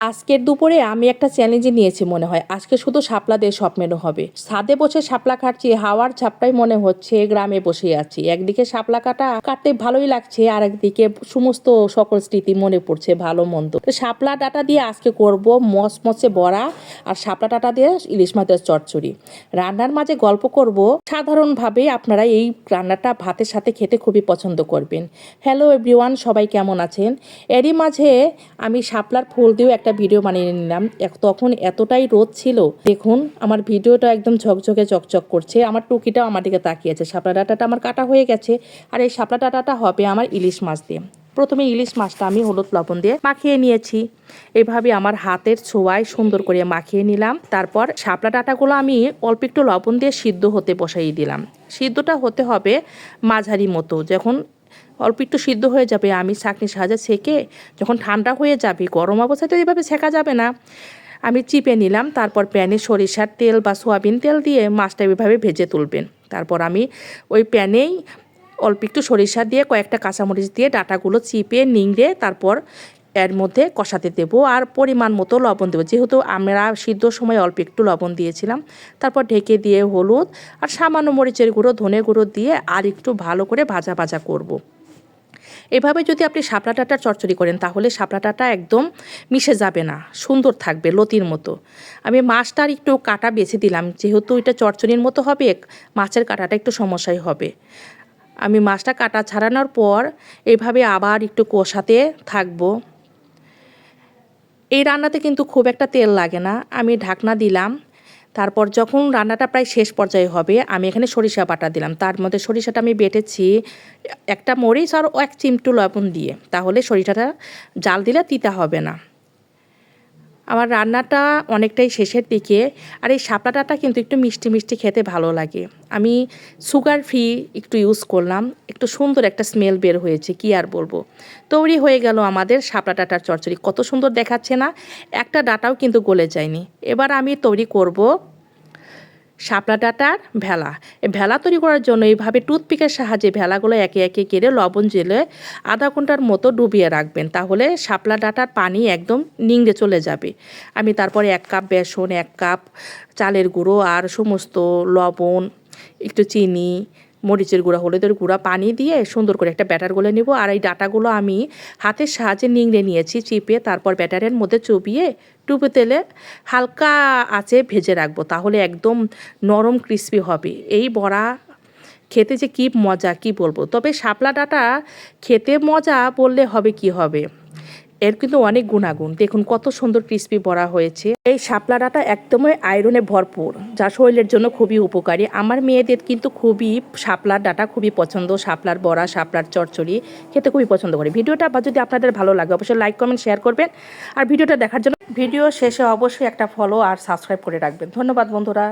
আজকের দুপুরে আমি একটা চ্যালেঞ্জে নিয়েছি মনে হয়। আজকে শুধু শাপলা দিয়ে সব হবে। ছাদে বসে শাপলা কাটছি, হাওয়ার ছাপটাই মনে হচ্ছে গ্রামে বসে আছি। একদিকে শাপলা কাটা কাটতে ভালোই লাগছে আর একদিকে সমস্ত সকল স্মৃতি মনে পড়ছে ভালো মন্দ। শাপলা ডাটা দিয়ে আজকে করব মচমচে বড়া আর শাপলা ডাটা দিয়ে ইলিশ মাছের চচ্চড়ি। রান্নার মাঝে গল্প করব। সাধারণভাবে আপনারা এই রান্নাটা ভাতের সাথে খেতে খুবই পছন্দ করবেন। হ্যালো এভরিওয়ান সবাই কেমন আছেন? এরই মাঝে আমি শাপলার ফুল দিয়েও একটা ভিডিও বানিয়ে নিলাম। তখন এতটাই রোদ ছিল। দেখুন, আমার ভিডিওটা একদম ঝকঝকে, চকচক করছে। আমার টুকিটাও আমার দিকে তাকিয়েছে শাপলা ডাটাটা আমার কাটা হয়ে গেছে। আর এই শাপলা ডাটাটা হবে আমার ইলিশ মাছ দিয়ে। প্রথমে ইলিশ মাছটা আমি হলুদ লবণ দিয়ে মাখিয়ে নিয়েছি। এভাবে আমার হাতের ছোঁয়ায় সুন্দর করে মাখিয়ে নিলাম। তারপর শাপলা ডাটাগুলো আমি অল্প একটু লবণ দিয়ে সিদ্ধ হতে বসাই দিলাম। সিদ্ধটা হতে হবে মাঝারি মতো। যখন অল্প একটু সিদ্ধ হয়ে যাবে, আমি ছাঁকনি সাহায্যে ছেঁকে যখন ঠান্ডা হয়ে যাবে, গরম অবস্থায় তো এভাবে ছেঁকা যাবে না। আমি চিপে নিলাম, তারপর প্যানে সরিষার তেল বা সোয়াবিন তেল দিয়ে মাছটা এভাবে ভেজে তুলবেন। তারপর আমি ওই প্যানেই অল্প একটু সরিষা দিয়ে কয়েকটা কাঁচামরিচ দিয়ে ডাটাগুলো চিপে, নিংড়ে তারপর এর মধ্যে কষাতে দেব আর পরিমাণ মতো লবণ দেবো। যেহেতু আমরা সিদ্ধ সময় অল্প একটু লবণ দিয়েছিলাম, তারপর ঢেকে দিয়ে হলুদ আর সামান্য মরিচের গুঁড়ো, ধনে গুঁড়ো দিয়ে আর একটু ভালো করে ভাজা ভাজা করব। এভাবে যদি আপনি শাপলা ডাঁটার চচ্চড়ি করেন, তাহলে শাপলা ডাঁটা একদম মিশে যাবে না, সুন্দর থাকবে লতির মতো। আমি মাছটার একটু কাটা বেছে দিলাম, যেহেতু এটা চচ্চড়ির মতো হবে, মাছের কাটাটা একটু সমস্যাই হবে। আমি মাছটা কাটা ছাড়ানোর পর এভাবে আবার একটু কষাতে থাকব। এই রান্নাতে কিন্তু খুব একটা তেল লাগে না। আমি ঢাকনা দিলাম। তারপর যখন রান্নাটা প্রায় শেষ পর্যায়ে হবে, আমি এখানে সরিষা বাটা দিলাম। তার মধ্যে সরিষাটা আমি বেটেছি একটা মরিচ আর এক চিমটু লবণ দিয়ে। তাহলে সরিষাটা জাল দিলে তিতা হবে না। আমার রান্নাটা অনেকটাই শেষের দিকে আর এই শাপলাটাটা কিন্তু একটু মিষ্টি মিষ্টি খেতে ভালো লাগে। আমি সুগার ফ্রি একটু ইউজ করলাম, একটু সুন্দর একটা স্মেল বের হয়েছে, কি আর বলব। তৈরি হয়ে গেল আমাদের শাপলা ডাটার চচ্চড়ি। কত সুন্দর দেখাচ্ছে না, একটা ডাটাও কিন্তু গলে যায়নি। এবার আমি তৈরি করব শাপলা ডাটার ভেলা। এই ভেলা তৈরি করার জন্য এইভাবে টুথপিকের সাহায্যে ভেলাগুলো একে একে কেড়ে লবণ জেলে আধা ঘণ্টার মতো ডুবিয়ে রাখবেন। তাহলে শাপলা ডাটার পানি একদম নিংড়ে চলে যাবে। আমি তারপরে এক কাপ বেসন, এক কাপ চালের গুঁড়ো আর সমস্ত লবণ, একটু চিনি মরিচের গুঁড়া, হলুদের গুঁড়া, পানি দিয়ে সুন্দর করে একটা ব্যাটার গলে নেব। আর এই ডাটাগুলো আমি হাতের সাহায্যে নিংড়ে নিয়েছি চিপে তারপর ব্যাটারের মধ্যে চুবিয়ে ডুবে তেলে হালকা আঁচে ভেজে রাখব, তাহলে একদম নরম ক্রিস্পি হবে। এই বড়া খেতে যে কী মজা, কি বলব? তবে শাপলা ডাটা খেতে মজা বললে হবে কি হবে? এর কিন্তু অনেক গুণাগুণ। দেখুন কত সুন্দর ক্রিস্পি বড়া হয়েছে। এই শাপলা ডাটা একদমই আয়রনে ভরপুর, যা শরীরের জন্য খুবই উপকারী। আমার মেয়েদের কিন্তু খুবই শাপলার ডাটা খুবই পছন্দ, শাপলার বড়া, শাপলার চচ্চড়ি, খেতে খুবই পছন্দ করে। ভিডিওটা আবার যদি আপনাদের ভালো লাগে, অবশ্যই লাইক কমেন্ট শেয়ার করবেন। আর ভিডিওটা দেখার জন্য, ভিডিও শেষে অবশ্যই একটা ফলো আর সাবস্ক্রাইব করে রাখবেন। ধন্যবাদ বন্ধুরা।